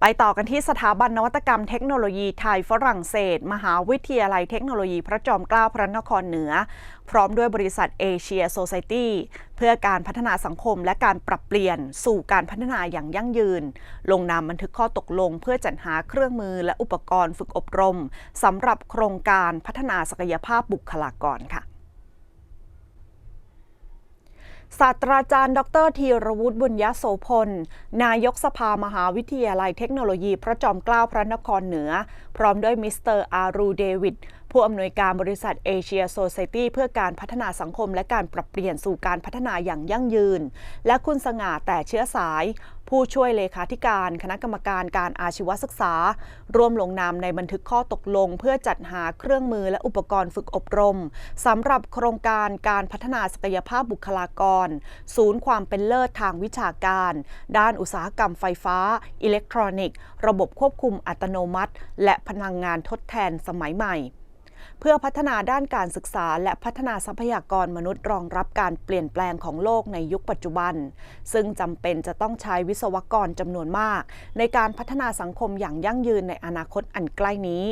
ไปต่อกันที่สถาบันนวัตกรรมเทคโนโลยีไทยฝรั่งเศส มหาวิทยาลัยเทคโนโลยีพระจอมเกล้าพระนครเหนือ พร้อมด้วยบริษัทเอเชียโซซตี้เพื่อการพัฒนาสังคมและการปรับเปลี่ยนสู่การพัฒนาอย่างยั่งยืน ลงนามบันทึกข้อตกลง เพื่อจัดหาเครื่องมือและอุปกรณ์ฝึกอบรมสำหรับโครงการพัฒนาศักยภาพบุคลากรค่ะ ศาสตราจารย์ ดรธีรวุฒิบุญยโสพล นายกสภามหาวิทยาลัยเทคโนโลยี พระจอมเกล้าพระนครเหนือ พร้อมด้วยมิสเตอร์อารูเดวิด ผู้อำนวยการบริษัทเอเชียโซซตี้เพื่อการพัฒนาสังคมและการปรับเปลี่ยนสู่การพัฒนาอย่างยั่งยืน และคุณสง่าแต่เชื้อสาย ผู้ช่วยเลขาธิการ คณะกรรมการการอาชีวศึกษา ร่วมลงนามในบันทึกข้อตกลง เพื่อจัดหาเครื่องมือและอุปกรณ์ฝึกอบรมสำหรับโครงการการพัฒนาศักยภาพบุคลากร ศูนย์ความเป็นเลิศทางวิชาการ ด้านอุตสาหกรรมไฟฟ้า อิเล็กทรอนิกส์ ระบบควบคุมอัตโนมัติ และพลังงานทดแทนสมัยใหม่ เพื่อพัฒนาด้านการศึกษา และพัฒนาทรัพยากรมนุษย์รองรับการเปลี่ยนแปลงของโลกในยุคปัจจุบัน ซึ่งจำเป็นจะต้องใช้วิศวกรจำนวนมาก ในการพัฒนาสังคมอย่างยั่งยืนในอนาคตอันใกล้นี้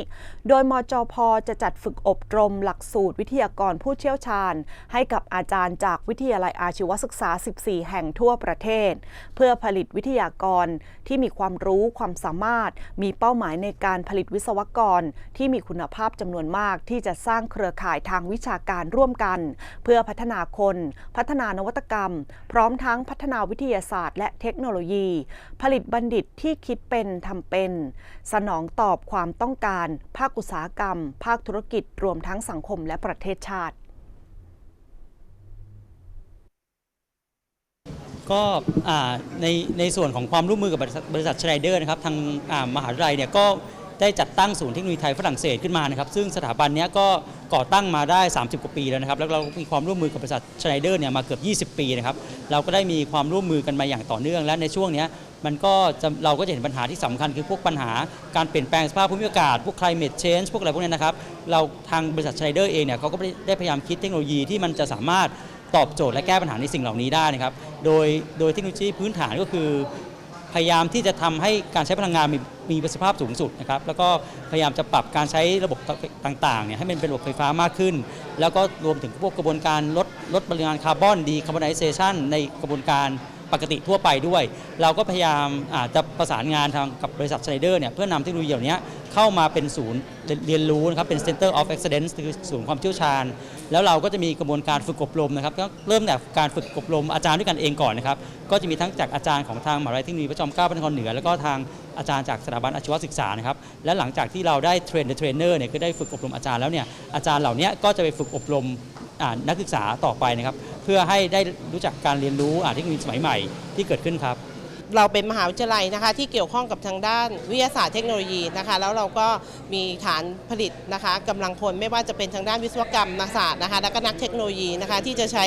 โดยมจพจะจัดฝึกอบรมหลักสูตรวิทยากรผู้เชี่ยวชาญ ให้กับอาจารย์จากวิทยาลัยอาชีวศึกษา 14 แห่งทั่วประเทศ เพื่อผลิตวิทยากรที่มีความรู้ความสามารถ มีเป้าหมายในการผลิตวิศวกรที่มีคุณภาพจำนวนมากที่จะสร้างเครือข่ายทางวิชาการร่วมกัน เพื่อพัฒนาคน พัฒนานวัตกรรม พร้อมทั้งพัฒนาวิทยาศาสตร์ และเทคโนโลยี ผลิตบัณฑิตที่คิดเป็นทำเป็น สนองตอบความต้องการ ภาคอุตสาหกรรม ภาคธุรกิจ รวมทั้งสังคมและประเทศชาติก็ในในส่วนของความร่วมมือกับบริษัทชไนเดอร์นะครับทางมหาวิทยาลัยเนี่ยก็ ได้จัดตั้งศูนย์เทคโนโลยีไทยฝรั่งเศสขึ้นมานะครับซึ่งสถาบันนี้ก็ก่อตั้งมาได้ 30 กว่าปีแล้วนะครับแล้วเรามีความร่วมมือกับบริษัทชไนเดอร์เนี่ยมาเกือบ 20 ปีนะครับเราก็ได้มีความร่วมมือกันมาอย่างต่อเนื่อง และในช่วงนี้มันก็เราก็จะเห็นปัญหาที่สำคัญคือพวกปัญหาการเปลี่ยนแปลงสภาพภูมิอากาศ พวก climate change พวกอะไรพวกเนี้ยนะครับเราทางบริษัทชไนเดอร์เองเนี่ยเขาก็ได้พยายามคิดเทคโนโลยีที่มันจะสามารถตอบโจทย์และแก้ปัญหาในสิ่งเหล่านี้ได้นะครับ โดย โดยเทคโนโลยีพื้นฐานก็คือ พยายามที่จะทำให้การใช้พลังงานมีมีประสิทธิภาพสูงสุดนะครับแล้วก็พยายามจะปรับการใช้ระบบต่างๆเนี่ยให้มันเป็นระบบไฟฟ้ามากขึ้น แล้วก็รวมถึงพวกกระบวนการลดลดปริมาณคาร์บอนดีคาร์บอนไอเซชันในกระบวนการ ปกติทั่วไปด้วย เราก็พยายามอาจจะประสานงานทางกับบริษัทไซเดอร์เนี่ยเพื่อนำเทคโนโลยีเหล่านี้เข้ามาเป็นศูนย์เรียนรู้นะครับเป็น Center of Excellence คือศูนย์ความเชี่ยวชาญ แล้วเราก็จะมีกระบวนการฝึกอบรมนะครับก็เริ่มจากการฝึกอบรมอาจารย์ด้วยกันเองก่อนนะครับก็จะมีทั้งจากอาจารย์ของทางมหาวิทยาลัยเทคโนโลยีพระจอมเกล้าพระนครเหนือ แล้วก็ทางอาจารย์จากสถาบันอาชีวศึกษานะครับและหลังจากที่เราได้เทรนเดอร์เทรนเนอร์เนี่ยคือได้ฝึกอบรมอาจารย์แล้วเนี่ยอาจารย์เหล่านี้ก็จะไปฝึกอบรมนักศึกษาต่อไปนะครับ เพื่อให้ได้รู้จักการเรียนรู้อาเทคโนโลยีสมัยใหม่ที่เกิดขึ้นครับ เราเป็นมหาวิทยาลัยนะคะที่เกี่ยวข้องกับทางด้านวิทยาศาสตร์เทคโนโลยีนะคะแล้วเราก็มีฐานผลิตนะคะกำลังพลไม่ว่าจะเป็นทางด้านวิศวกรรมศาสตร์นะคะแล้วก็นักเทคโนโลยีนะคะที่จะใช้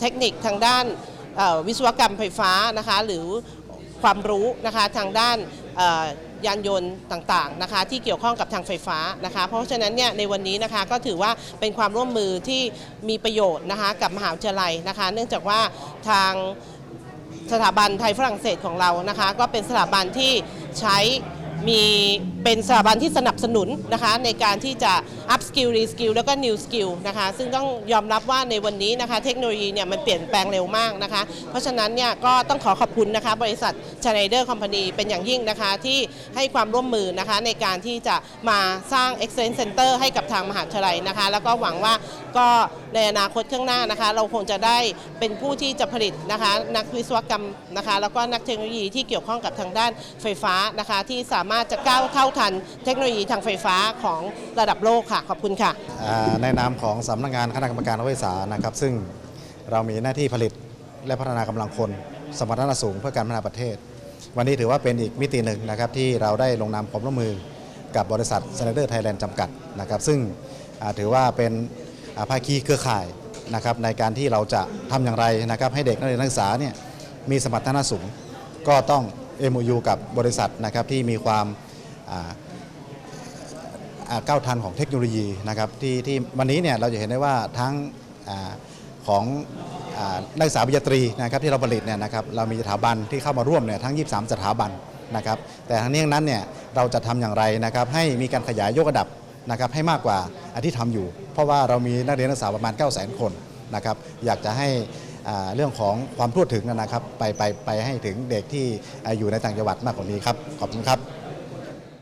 เทคนิคทางด้านวิศวกรรมไฟฟ้านะคะหรือความรู้นะคะทางด้าน ยานยนต์ต่างๆนะคะที่เกี่ยวข้องกับทางไฟฟ้านะคะ เพราะฉะนั้นเนี่ยในวันนี้นะคะก็ถือว่าเป็นความร่วมมือที่มีประโยชน์นะคะกับมหาวิทยาลัยนะคะ เนื่องจากว่าทางสถาบันไทยฝรั่งเศสของเรานะคะ ก็เป็นสถาบันที่ใช้ มีเป็นสถาบันที่สนับสนุนนะคะในการที่จะ up skill re skill แล้วก็ new skill นะคะซึ่งต้องยอมรับว่าในวันนี้นะคะเทคโนโลยีเนี่ยมันเปลี่ยนแปลงเร็วมากนะคะเพราะฉะนั้นเนี่ยก็ต้องขอขอบคุณนะคะบริษัท Schneider Company เป็นอย่างยิ่งนะคะที่ให้ความร่วมมือนะคะในการที่จะมาสร้าง excellence center ให้กับทางมหาวิทยาลัยนะคะแล้วก็หวังว่าก็ในอนาคตข้างหน้านะคะ เราคงจะได้เป็นผู้ที่จะผลิตนะคะนักวิศวกรรมนะคะแล้วก็นักเทคโนโลยีที่เกี่ยวข้องกับทางด้านไฟฟ้านะคะที่สามารถจะก้าวเท่าทันเทคโนโลยีทางไฟฟ้าของระดับโลกค่ะ ขอบคุณค่ะ อ่าในนามของสำนักงานคณะกรรมการนักวิชานะครับ ซึ่งเรามีหน้าที่ผลิตและพัฒนากำลังคน สมรรถนะสูงเพื่อการพัฒนาประเทศ วันนี้ถือว่าเป็นอีกมิติหนึ่งนะครับที่เราได้ลงนามความร่วมมือกับบริษัท s ซ n เดอร์ไทยแลนด์จำกัดนะครับซึ่งอ่าถือว่าเป็นอ่าภาคีเครือข่ายนะครับในการที่เราจะทำอย่างไรนะครับให้เด็กนักเรียนนักศึกษาเนี่ยมีสมรรถนะสูง ก็ต้อง MOU กับบริษัทนะครับที่มีความก้าวทันของเทคโนโลยีนะครับที่ที่วันนี้เนี่ยเราจะเห็นได้ว่าทั้งอของนักศึกษาปริญญาตรีนะครับที่เราผลิตเนี่ยนะครับเรามีสถาบันที่เข้ามาร่วมเนี่ยทั้ง 23 สถาบันนะครับแต่ทั้งนี้นั้นเนี่ยเราจะทำอย่างไรนะครับให้มีการขยายยกระดับนะครับให้มากกว่าอันที่ทำอยู่ เพราะว่าเรามีนักเรียนนักศึกษาประมาณ 9 0 0 0 0 0 คนนะครับอยากจะให้ เรื่องของความทั่วถึงนะครับ ไปไปไปให้ถึงเด็กที่อ่าอยู่ในต่างจังหวัดมากกว่านี้ครับ ขอบคุณครับ